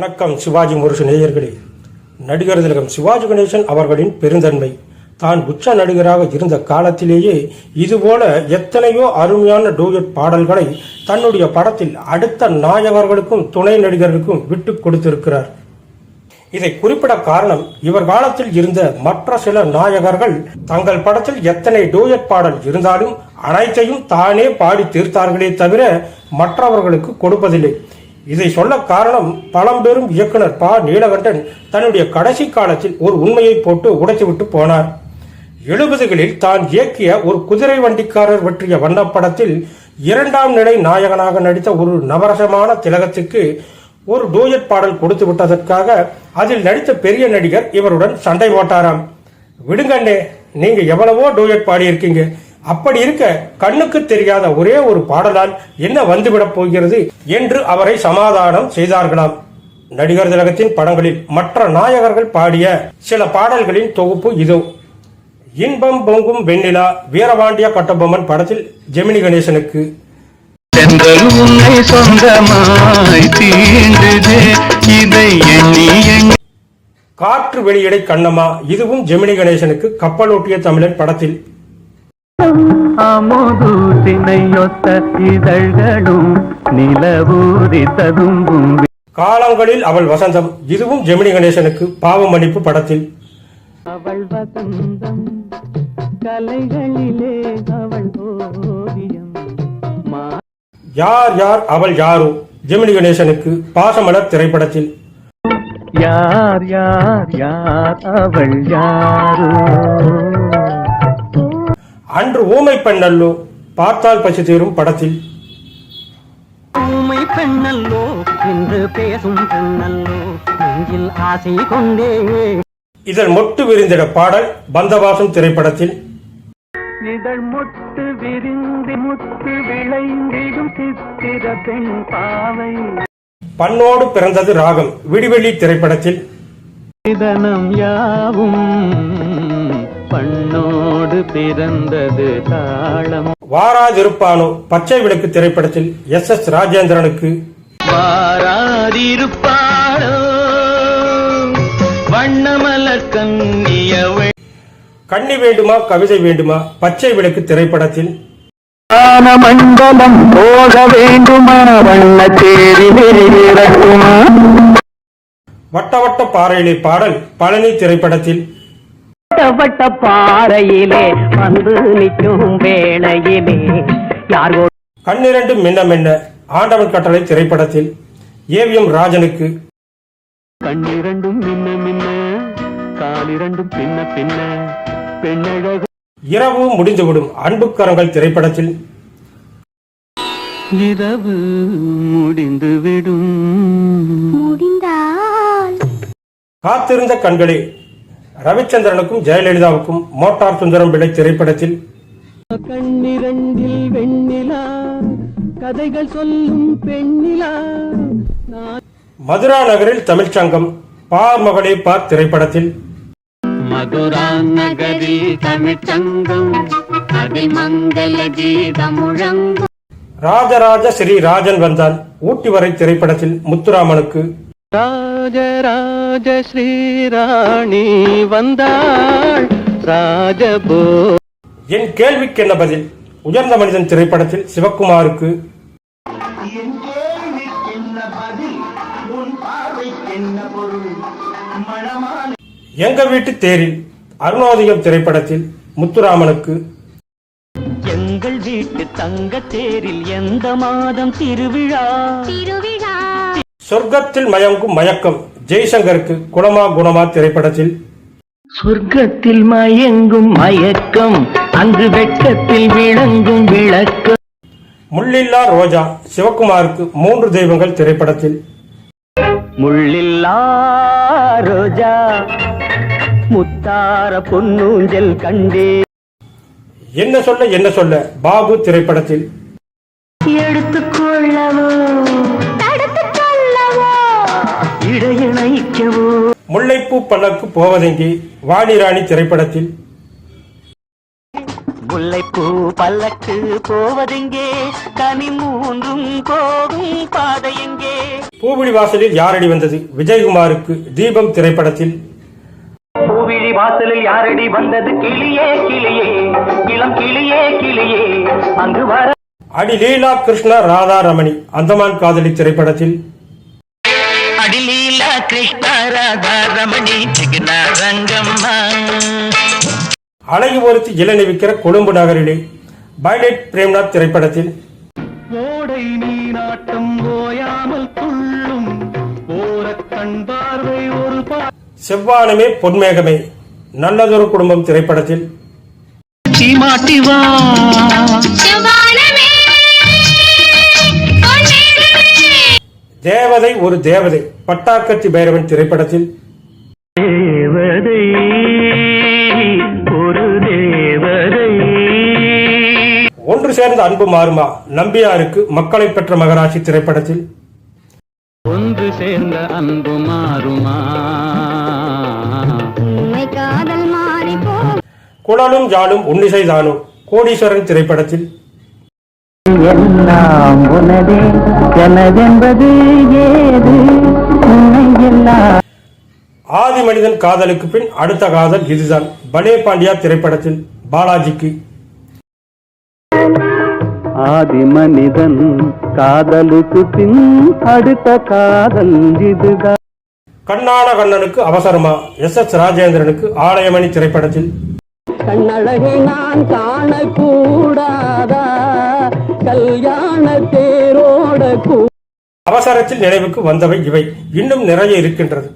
வணக்கம் சிவாஜி முரசு நேயர்களே. நடிகர் திலகம் சிவாஜி கணேசன் அவர்களின் பெருந்தன்மை. தான் உச்ச நடிகராக இருந்த காலத்திலேயே இதுபோல எத்தனையோ அருமையான டூயட் பாடல்களை தன்னுடைய படத்தில் அடுத்த நாயகர்களுக்கும் துணை நடிகர்களுக்கும் விட்டு கொடுத்திருக்கிறார். இதை குறிப்பிட காரணம் இவர் காலத்தில் இருந்த மற்ற சில நாயகர்கள் தங்கள் படத்தில் எத்தனை டூயட் பாடல் இருந்தாலும் அனைத்தையும் தானே பாடி தீர்த்தார்களே தவிர மற்றவர்களுக்கு கொடுப்பதில்லை. இதை சொல்ல காரணம் பழம்பெரும் இயக்குனர் ப. நீலகண்டன் தன்னுடைய கடைசி காலத்தில் ஒரு உண்மையை போட்டு உடைத்துவிட்டு போனார். எழுபதுகளில் தான் இயக்கிய ஒரு குதிரை வண்டிக்காரர் பற்றிய வண்ணப்படத்தில் இரண்டாம் நிலை நாயகனாக நடித்த ஒரு நவரசமான திலகத்துக்கு ஒரு டூயட் பாடல் கொடுத்து விட்டதற்காக அதில் நடித்த பெரிய நடிகர் இவருடன் சண்டை போட்டாராம். விடுங்கண்ணே நீங்க எவ்வளவோ டூயட் பாடியிருக்கீங்க. அப்படி இருக்க கண்ணுக்கு தெரியாத ஒரே ஒரு பாடலால் என்ன வந்துவிடப் போகிறது என்று அவரை சமாதானம் செய்தார்களாம். நடிகர் திலகத்தின் படங்களில் மற்ற நாயகர்கள் பாடிய சில பாடல்களின் தொகுப்பு இதோ. இன்பம் பொங்கும் வெண்ணிலா வீரபாண்டிய கட்டபொம்மன் படத்தில் ஜெமினி கணேசனுக்கு. காற்று வெளியிடை கண்ணம்மா இதுவும் ஜெமினி கணேசனுக்கு கப்பலோட்டிய தமிழன் படத்தில். அமுது திணையொத்த இதழ்களும் நிலவூரி ததும்பும் காலங்களில் அவள் வசந்தம். இதுவும் ஜெமினி கணேசனுக்கு பாவ மன்னிப்பு படத்தில். அவள் வசந்தம். கலைகளிலே அவள் ஓவியம். யார் யார் அவள் யாரோ? ஜெமினி கணேசனுக்கு பாசமலர் திரைப்படத்தில். யார் யார் யார் அவள் யாரோ? அன்று ஊமை பெண்ணல்லோ பார்த்தால் பசி தீரும் படத்தில். ஊமை பெண்ணல்லோ என்று பேசும் பெண்ணல்லோ நெஞ்சில் ஆசை கொண்டே. இதில் மொட்டு விரிந்திட பாடல் பந்தவாசம் திரைப்படத்தில். இதழ் முட்டு விரிந்து முத்து விளைந்திடும் சித்திர பெண் பாவை. பண்ணோடு பிறந்தது ராகம் விடிவெள்ளி திரைப்படத்தில். இதனம் யாவும் பிறந்தது தாளம். வாராதிருப்பானோ? பச்சை விளக்கு திரைப்படத்தில் எஸ் எஸ் ராஜேந்திரனுக்கு. வாராதிருப்பாளோ? வண்ணமலர் கண்ணியவள். கண்ணி வேண்டுமா கவிதை வேண்டுமா? பச்சை விளக்கு திரைப்படத்தில். மண்டலம் போக வேண்டுமா வண்ண தேரி விரிவிரட்டுமா வட்ட வட்ட பாறையிலே பாடல் பழனி திரைப்படத்தில் வட்ட பாறையிலே வந்து நிற்கும் வேளையிலே. யார் கண்ணிரண்டு மின்ன மின்ன ஆண்டவன் கட்டளை திரைப்படத்தில் ஏவிஎம் ராஜனுக்கு. கண்ணிரண்டும் மின்ன மின்ன காலிரண்டும் பின்ன பின்ன பெண்ணழகு இரவு முடிந்துவிடும் அன்புக்கரங்கள் திரைப்படத்தில். இரவு முடிந்து விடும் முடிந்தால் காத்திருந்த கண்களே ரவிச்சந்திரனுக்கும் ஜெயலலிதாவுக்கும் மோட்டார் சுந்தரம் பிள்ளை திரைப்படத்தில் கண்ணிரண்டில் வெண்ணிலா கதைகள் சொல்லும் பெண்ணிலா. மதுரா நகரில் தமிழ்ச்சங்கம் பார் மகளே பார் திரைப்படத்தில் மதுரா நகரில் தமிழ்ச்சங்கம் மங்கள கீதம் முழங்கும் ராஜராஜ ஸ்ரீ ராஜன் வந்தான் ஊட்டி வரை திரைப்படத்தில் முத்துராமனுக்கு ராஜராஜ ஸ்ரீராணி வந்தாள். ராஜபோ என் கேள்விக்கு என்ன பதில்? உயர்ந்த மனிதன் திரைப்படத்தில் சிவக்குமாருக்கு எங்க வீட்டு தேரில் அருணோதயம் திரைப்படத்தில் முத்துராமனுக்கு எங்கள் வீட்டு தங்க தேரில் எந்த மாதம் திருவிழா? திருவிழா. சொர்க்கத்தில் மயங்கும் மயக்கம். ஜெய்சங்கருக்கு குணமா குணமா திரைப்படத்தில். சொர்க்கத்தில் மயங்கும் மயக்கம் அங்கு வெட்கத்தில் விளங்கும் விளக்கம். முள்ளில்லா ரோஜா சிவக்குமாருக்கு மூன்று தெய்வங்கள் திரைப்படத்தில். முள்ளில்லா ரோஜா முத்தார பொன்னூஞ்சல் கண்டே. என்ன சொல்ல என்ன சொல்ல பாபு திரைப்படத்தில். எடுத்துக்கொள்ளவோ இடையிணைக்கவோ முல்லைப்பூ பல்லக்கு போவதெங்கே? வாணிராணி திரைப்படத்தில். முல்லைப்பூ பல்லக்கு போவதெங்கே? கனி மூன்றும் போகும் பாதை எங்கே? பூவிழி வாசலில் யாரடி வந்தது? விஜயகுமாருக்கு தீபம் திரைப்படத்தில். பூவிழி வாசலில் யாரடி வந்தது? கிளியே கிளியே. இளம் கிளியே கிளியே. அங்கு வர அடி லீலா கிருஷ்ணா ராதா ரமணி அந்தமான் காதலி திரைப்படத்தில். ராதா ரமணி ஜிகினா ரங்கம்மா அழகு ஒருத்தி இளநி விற்கிற கொழும்பு நகரிலே பைலைட் பிரேம்நாத் திரைப்படத்தில் ஓடை நீராட்டம் ஓயாமல் துள்ளும் ஓரக் கண் பார்வை ஒரு செவ்வானமே பொன்மேகமே நல்லதொரு குடும்பம் திரைப்படத்தில். மாட்டி வா. தேவதை ஒரு தேவதை. பட்டாக்கத்தி பைரவன் திரைப்படத்தில். தேவதை ஒரு தேவதை. ஒன்று சேர்ந்த அன்பு மாறுமா. நம்பியாருக்கு மக்களை பெற்ற மகராட்சி திரைப்படத்தில். ஒன்று சேர்ந்த அன்பு மாறுமா. குழலும் ஜாலும் உன்னிசை தானும். கோடீஸ்வரன் திரைப்படத்தில். எல்லாம் உனதே. எனதென்பது ஏது? உன்னை எல்லாம் ஆதி மனிதன் காதலுக்கு பின் அடுத்த காதல் இதுதான். பலே பாண்டியா திரைப்படத்தில் பாலாஜிக்கு. ஆதி மனிதன் காதலுக்கு பின் அடுத்த காதல் இதுதான். கண்ணான கண்ணனுக்கு அவசரமா. எஸ் எஸ் ராஜேந்திரனுக்கு ஆலயமணி திரைப்படத்தில். கண்ணழகை நான் காணக்கூடாதா? கல்யாண தேரோட அவசரத்தில் நினைவுக்கு வந்தவை இவை. இன்னும் நிறைய இருக்கின்றது.